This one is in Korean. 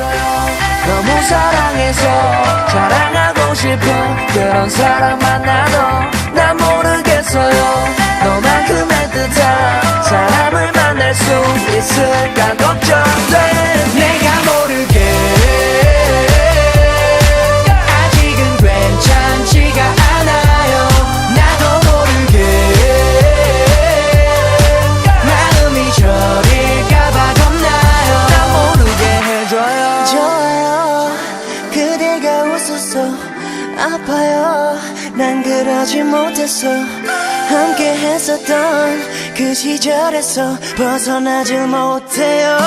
너무 사랑해서 자랑하고 싶어. 그런 사람 만나도 난 모르겠어요. 너만큼 애틋한 사람을 만날 수 있을까 걱정 그대가 웃어서 아파요. 난 그러지 못했어. 함께 했었던 그 시절에서 벗어나질 못해요